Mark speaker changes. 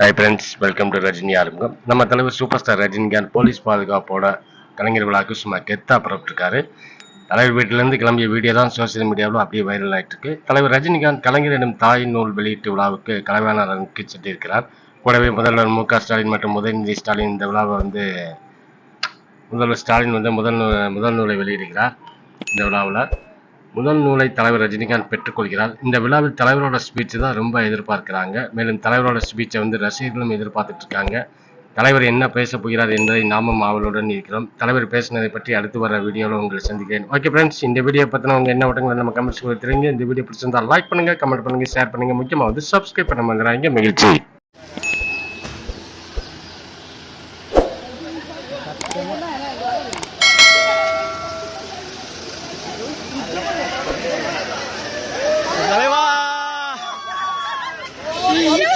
Speaker 1: Hi friends welcome to Rajini ஆரம்பம் நம்ம தலைவர் சூப்பர் ஸ்டார் ரஜினிகாந்த் போலீஸ் பாதுகாப்போட கலைஞர் விழாவுக்கு சும்மா கெத்தா புறப்பட்டிருக்காரு. தலைவர் வீட்டிலேருந்து கிளம்பிய வீடியோ தான் சோசியல் மீடியாவில் அப்படியே வைரல் ஆகிட்டு தலைவர் ரஜினிகாந்த் கலைஞரிடம் தாய் நூல் வெளியீட்டு விழாவுக்கு கலைவாணர் அரங்குக்கு சென்றிருக்கிறார் கூடவே முதல்வர் மு க ஸ்டாலின் மற்றும் உதயநிதி ஸ்டாலின் இந்த விழாவை வந்து முதல்வர் ஸ்டாலின் வந்து முதல் முதல் நூலை வெளியிடுகிறார் இந்த விழாவில். முதல் நூலை தலைவர் ரஜினிகாந்த் பெற்றுக்கொள்கிறார். இந்த விழாவில் தலைவரோட ஸ்பீச் தான் ரொம்ப எதிர்பார்க்கிறாங்க. மேலும் தலைவரோட ஸ்பீச்சை வந்து ரசிகர்களும் எதிர்பார்த்துட்டு இருக்காங்க. தலைவர் என்ன பேச போகிறார் என்பதை நாமும் ஆவலுடன் இருக்கிறோம். தலைவர் பேசினதை பற்றி அடுத்து வர வீடியோவில் உங்களை சந்திக்கிறேன். ஓகே ஃப்ரெண்ட்ஸ் இந்த வீடியோ பற்றின உங்கள் என்ன ஓட்டங்களை நம்ம கமெண்ட்ஸ் தெரியுங்க இந்த வீடியோ பிடிச்சிருந்தால் லைக் பண்ணுங்க கமெண்ட் பண்ணுங்கள் ஷேர் பண்ணுங்கள் முக்கியமாக வந்து சப்ஸ்கிரைப் பண்ண மாதிரி மகிழ்ச்சி.
Speaker 2: Yes!